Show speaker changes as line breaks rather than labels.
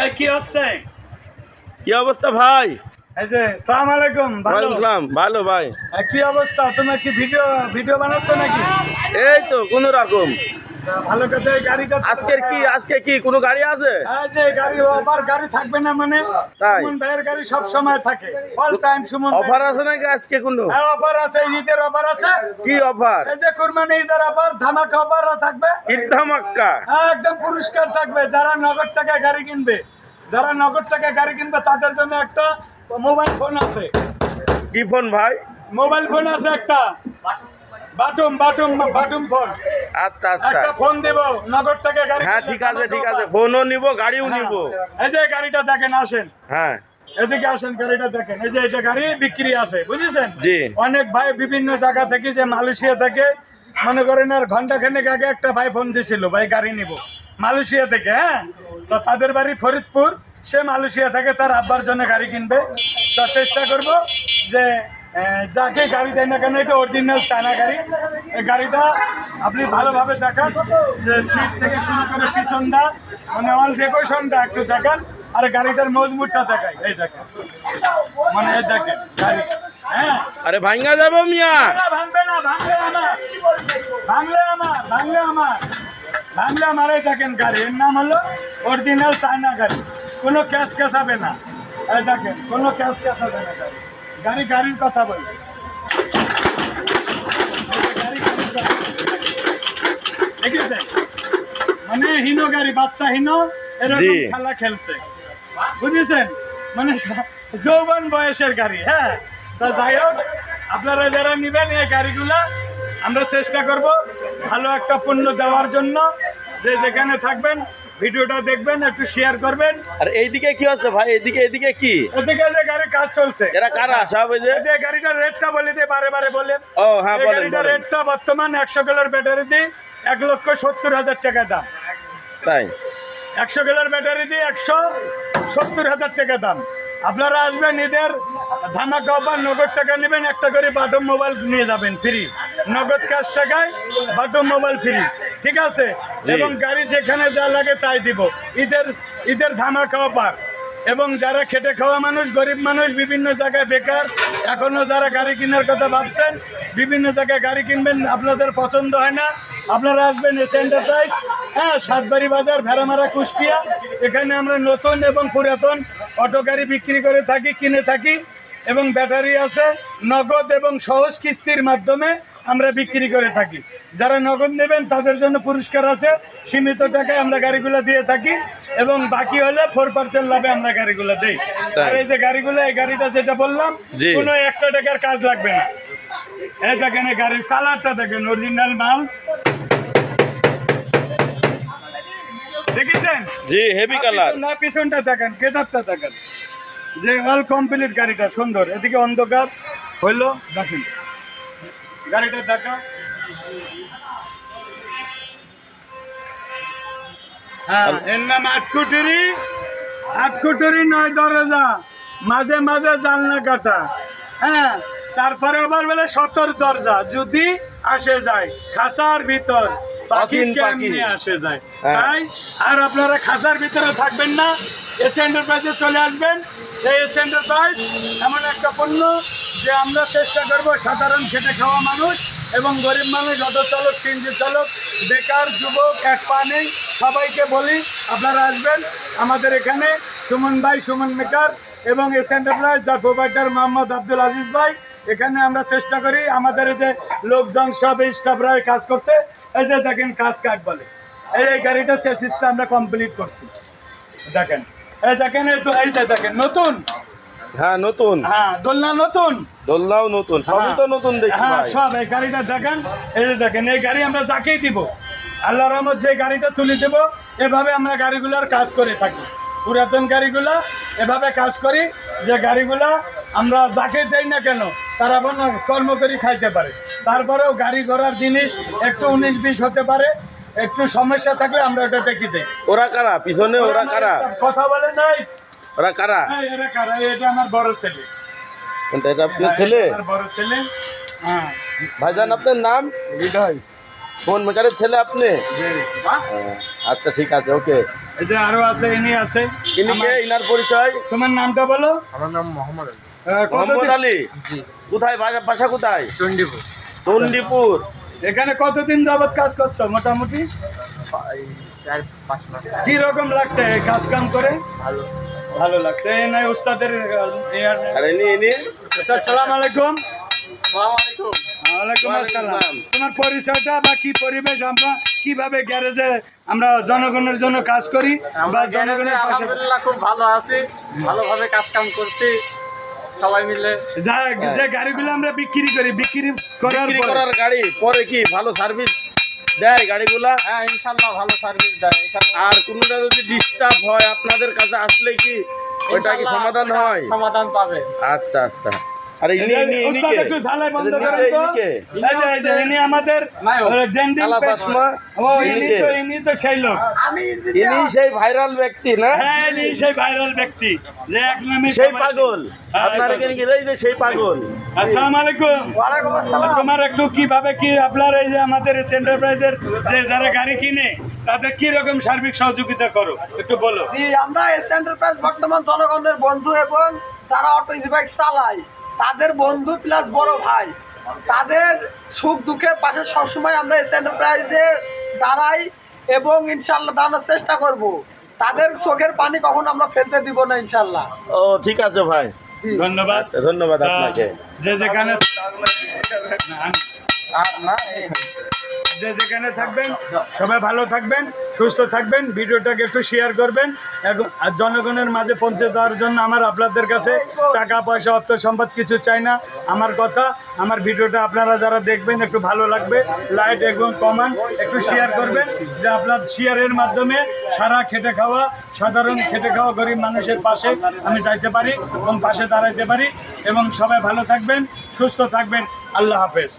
এই কি হচ্ছে?
কি অবস্থা ভাই?
এই যে সালাম আলাইকুম ভালো?
আসসালাম ভালো ভাই।
কি অবস্থা? তুমি কি ভিডিও ভিডিও বানাচ্ছ নাকি?
এই তো কোন রকম।
ভালো কথা এই গাড়িটা
আজকের কি আজকে কি কোনো গাড়ি আছে?
এই যে গাড়ি আবার গাড়ি থাকবে না মানে?
তাই?
সুমন ভাইয়ের গাড়ি সব সময় থাকে। অল টাইম সুমন
অফার আছে নাকি আজকে কোনো?
অফার আছে ঈদের অফার আছে।
কি অফার
এই যে কুরবানি ঈদের অফার ধামাকা অফার থাকবে।
ইদ্দামাক্কা
হ্যাঁ, একদম পুরস্কার থাকবে। যারা নগদ টাকায় গাড়ি কিনবে যারা নগদ টাকায় গাড়ি কিনবে তাদের জন্য একটা মোবাইল ফোন আছে।
কি ফোন ভাই?
মোবাইল ফোন আছে একটা। Button button button phone.
আচ্ছা আচ্ছা।
একটা ফোন দেব নগদ টাকায় গাড়ি
হ্যাঁ ঠিক আছে ঠিক আছে।
offer।
ফোনও নিব গাড়িও
হ্যাঁ।
নিব।
এই যে গাড়িটা দেখেন আসেন।
হ্যাঁ।
এদিকে আসেন গাড়িটা দেখেন। এই যে এটা গাড়ি বিক্রি আছে বুঝেছেন?
জি।
অনেক ভাই বিভিন্ন জায়গা থেকে যে মালয়েশিয়া থেকে মনে করেন আর ঘণ্টা খানেক আগে একটা ভাই ফোন দিছিল ভাই গাড়ি নিব। মালয়েশিয়া থেকে হ্যাঁ? তো তাদের বাড়ি ফরিদপুর। সে মালয়েশিয়া থেকে তার আব্বার জন্য গাড়ি কিনবে। তো চেষ্টা করব যে যাকে গাড়ি দেয় না কেন এটা অরিজিনাল চায়না গাড়ি। এই গাড়িটা আপনি ভালোভাবে দেখান যে সিট থেকে শুরু করে পিছনটা মানে অল ডেকোরেশনটা একটু দেখান আর গাড়িটার মজবুতটা দেখাই। এই দেখেন। মানে এই দেখেন গাড়ি। হ্যাঁ?
আরে ভাঙ্গা যাব মিয়া।
ভাঙবে না ভাঙলে আমার। ভাঙলে আমার ভাঙলে আমার। ভাঙলে আমার এই দেখেন গাড়ি। এর নাম হলো অরিজিনাল চায়না গাড়ি। কোনো ক্যাশ ক্যাশ হবে না। এই দেখেন কোনো ক্যাশ ক্যাশ হবে না গাড়ি। গাড়ি গাড়ির কথা বলি। দেখেছেন মানে হিনো গাড়ি বাচ্চা হিনো এরকম খেলা খেলছে। বুঝেছেন? মানে যৌবন বয়সের গাড়ি হ্যাঁ? তো যাই হোক আপনারা যারা নেবেন এই গাড়িগুলা আমরা চেষ্টা করব ভালো একটা পণ্য দেওয়ার জন্য। যে যেখানে থাকবেন ভিডিওটা দেখবেন একটু শেয়ার করবেন।
আর এইদিকে কি আছে ভাই? এইদিকে এইদিকে কি?
এদিকে যে গাড়ির কাজ চলছে।
এরা কারা? সব ওই যে
এই যে গাড়িটার রেটটা বলে দিয়ে বারে বারে বলেন
ও হ্যাঁ বলেন
গাড়িটার রেটটা বর্তমান একশো কিলোর ব্যাটারি দিয়ে এক লক্ষ সত্তর হাজার টাকা দাম।
তাই?
একশো কিলোর ব্যাটারি দিয়ে একশো সত্তর হাজার টাকা দাম। আপনারা আসবেন ঈদের ধামাকা অফার নগদ টাকা নেবেন একটা করে বাটম মোবাইল নিয়ে যাবেন ফ্রি নগদ ক্যাশ টাকায় বাটম মোবাইল ফ্রি ঠিক আছে। এবং গাড়ি যেখানে যা লাগে তাই দিব। ঈদের ঈদের ধামা খাওয়া অফার এবং যারা খেটে খাওয়া মানুষ, গরিব মানুষ, বিভিন্ন জায়গায় বেকার এখনও যারা গাড়ি কেনার কথা ভাবছেন, বিভিন্ন জায়গায় গাড়ি কিনবেন, আপনাদের পছন্দ হয় না, আপনারা আসবেন এস এন্টারপ্রাইজ হ্যাঁ সাতবাড়ি বাজার, ভেড়ামারা, কুষ্টিয়া। এখানে আমরা নতুন এবং পুরাতন অটো গাড়ি বিক্রি করে থাকি, কিনে থাকি। এবং ব্যাটারি আছে, নগদ এবং সহজ কিস্তির মাধ্যমে আমরা বিক্রি করে থাকি। যারা নগদ নেবেন তাদের জন্য পুরস্কার আছে। সীমিত টাকায় আমরা গাড়িগুলো দিয়ে থাকি এবং বাকি হলে ফোর পার্সেন্ট লাভে আমরা গাড়িগুলো দেই। আর এই যে গাড়িগুলো এই গাড়িটা যেটা বললাম। কোনো একটা টাকার কাজ লাগবে না। এই দেখেন এই গাড়ির কালারটা দেখেন অরিজিনাল মাল। দেখেছেন?
জি হেভি কালার
না পিছনটা দেখেন কেটারটা দেখেন। যে অল কমপ্লিট গাড়িটা সুন্দর। এদিকে অন্ধকার হইল দেখেন। গাড়িটা দেখা। হ্যাঁ এর নাম আটকুটুরি। আটকুটুরি নয় দরজা মাঝে মাঝে জানলা কাটা। হ্যাঁ তারপরে আবার বলে সতর দরজা যদি আসে যায় খাসার ভিতর পাখি কেমনি আসে যায়।
হ্যাঁ।
তাই আর আপনারা খাসার ভিতরে থাকবেন না এস এন্টারপ্রাইজে চলে আসবেন। এই এস এন্টারপ্রাইজ এমন একটা পণ্য যে আমরা চেষ্টা করব সাধারণ খেটে খাওয়া মানুষ এবং গরিব মানুষ অটো চালক সিএনজি চালক, বেকার, যুবক, এক পা নেই, সবাইকে বলি আপনারা আসবেন আমাদের এখানে, সুমন ভাই, সুমন মেকার এবং এস এন্টারপ্রাইজ যার প্রোভাইডার মোহাম্মদ আব্দুল আজিজ ভাই। এখানে আমরা চেষ্টা করি আমাদের যে লোকজন, সব এই স্টাফরা কাজ করছে। এই যে দেখেন কাজ কাক বলে। এই এই গাড়িটা চেসিসটা আমরা কমপ্লিট করছি। দেখেন। এই দেখেন এই তো এই দেখেন নতুন?
হ্যাঁ নতুন।
হ্যাঁ দোলনা নতুন?
দোলনাও নতুন সবই তো নতুন দেখছি
হ্যাঁ সব এই গাড়িটা দেখেন এই যে দেখেন এই গাড়ি আমরা যাকেই দিব। আল্লাহ রহমত যে গাড়িটা তুলে দেব এভাবে আমরা গাড়িগুলোর কাজ করে থাকি। পুরাতন গাড়িগুলা এভাবে কাজ করি যে গাড়িগুলা আমরা যাকে দেই না কেন তারা আবার কর্ম করে খাইতে পারে। তারপরেও গাড়ি ঘোড়ার জিনিস একটু উনিশ বিশ হতে পারে একটু সমস্যা থাকলে আমরা ওটা দেখি দেই
ওরা কারা? পিছনে ওরা কারা?
কথা বলে নাই।
ওরা কারা?
এরা কারা? এটা আমার বড় ছেলে।
কোনটা? এটা আপনার ছেলে?
আমার বড় ছেলে। হ্যাঁ।
ভাইজান আপনার নাম?
হৃদয়
ফোন মেকারের ছেলে আপনি? আচ্ছা ঠিক আছে ওকে।
এই যে আরও আছে ইনি আছে।
ইনি কে? ইনার পরিচয়?
তোমার নামটা বলো।
আমার নাম মোহাম্মদ আলী।
মোহাম্মদ আলী? কোথায়? বাসা- বাসা কোথায়?
চণ্ডীপুর।
চণ্ডীপুর।
এখানে কতদিন যাবত কাজ করছ? মোটামুটি? কি রকম লাগছে এই কাজ কাম করে?
ভালো।
ভালো লাগছে। এই নাই উস্তাদের আচ্ছা সালাম আলাইকুম। ওয়ালাইকুম আসসালাম। তোমার পরিচয়টা বা কি পরিবেশ? আমরা কীভাবে গ্যারেজে আমরা জনগণের জন্য কাজ করি বা
আমরা
জনগণের
আলহামদুলিল্লাহ খুব ভালো আছি। ভালোভাবে কাজ কাম করছি। সবাই মিলে।
যা গাড়িগুলো আমরা বিক্রি করি বিক্রি করার
বিক্রি করার গাড়ি পরে কি ভালো সার্ভিস দেয় গাড়িগুলা?
হ্যাঁ ইনশাল্লাহ ভালো সার্ভিস দেয়। এখানে
আর কোনোটা যদি ডিস্টার্ব হয় আপনাদের কাছে আসলে কি ওইটা কি সমাধান হয়?
সমাধান পাবে।
আচ্ছা আচ্ছা। আরে ইনি ইনি ইনি কে?
একটু ঝালাই বন্ধ করেন তো। এই যে, এই যে, ইনি আমাদের
চশমা,
ও
ইনি
তো ইনি তো সেই লোক।
ইনি সেই ভাইরাল ব্যক্তি না?
হ্যাঁ ইনি সেই ভাইরাল ব্যক্তি। যে এক নামে
সেই পাগল।
হ্যাঁ,
আপনার এখানে কি সেই পাগল।
আসসালামু আলাইকুম। তোমার একটু কীভাবে কি আপনার এই যে আমাদের এন্টারপ্রাইজের যে যারা গাড়ি কিনে তাদের কি রকম সার্বিক সহযোগিতা করো? একটু বলো।
জি আমরা এস এন্টারপ্রাইজ বর্তমান জনগণের বন্ধু এবং যারা অটো ইজি বাইক চালায় তাদের বন্ধু প্লাস বড় ভাই। তাদের সুখ দুঃখের পাশে সবসময় আমরা এস এন্টারপ্রাইজে দাঁড়াই এবং ইনশাল্লাহ দাঁড়ানোর চেষ্টা করব। তাদের চোখের পানি কখন আমরা ফেলতে দিব না ইনশাল্লাহ
ও ঠিক আছে ভাই।
ধন্যবাদ।
আচ্ছা, ধন্যবাদ আপনাকে।
যে যেখানে
আর না
যে যেখানে থাকবেন, সবাই ভালো থাকবেন, সুস্থ থাকবেন, ভিডিওটাকে একটু শেয়ার করবেন আর জনগণের মাঝে পৌঁছে দেওয়ার জন্য আমার আপনাদের কাছে টাকা, পয়সা অর্থ সম্পদ কিছু চাই না। আমার কথা, আমার ভিডিওটা আপনারা যারা দেখবেন, একটু ভালো লাগবে লাইট এবং কমান একটু শেয়ার করবেন, যে আপনার শেয়ারের মাধ্যমে সারা খেটে খাওয়া, সাধারণ খেটে খাওয়া গরিব মানুষের পাশে আমি যাইতে পারি এবং পাশে দাঁড়াইতে পারি। এবং সবাই ভালো থাকবেন, সুস্থ থাকবেন। আল্লাহ হাফেজ।